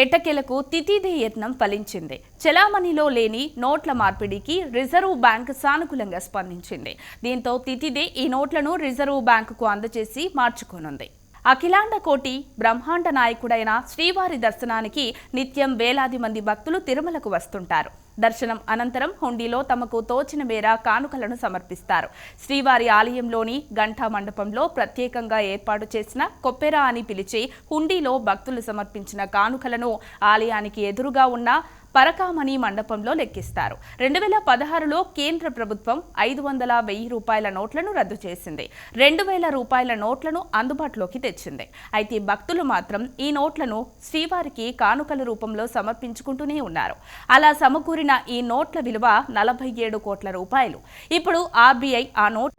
ఎట్టకేలకు తితిదే యత్నం ఫలించింది. చెలామణిలో లేని నోట్ల మార్పిడికి రిజర్వ్ బ్యాంక్ సానుకూలంగా స్పందించింది. దీంతో తితిదే ఈ నోట్లను రిజర్వ్ బ్యాంకుకు అందజేసి మార్చుకోనుంది. అఖిలాండ కోటి బ్రహ్మాండ నాయకుడైన శ్రీవారి దర్శనానికి నిత్యం వేలాది మంది భక్తులు తిరుమలకు వస్తుంటారు. దర్శనం అనంతరం హుండీలో తమకు తోచిన మేర కానుకలను సమర్పిస్తారు. శ్రీవారి ఆలయంలోని గంటా మండపంలో ప్రత్యేకంగా ఏర్పాటు చేసిన కొప్పెర అని పిలిచి హుండీలో భక్తులు సమర్పించిన కానుకలను ఆలయానికి ఎదురుగా ఉన్న పరకామణి మండపంలో లెక్కిస్తారు. రెండు వేల పదహారులో కేంద్ర ప్రభుత్వం ఐదు వందల వెయ్యి రూపాయల నోట్లను రద్దు చేసింది. రెండు వేల రూపాయల నోట్లను అందుబాటులోకి తెచ్చింది. అయితే భక్తులు మాత్రం ఈ నోట్లను శ్రీవారికి కానుకల రూపంలో సమర్పించుకుంటూనే ఉన్నారు. అలా సమకూరిన ఈ నోట్ల విలువ నలభై ఏడు కోట్ల రూపాయలు. ఇప్పుడు ఆర్బీఐ ఆ నోట్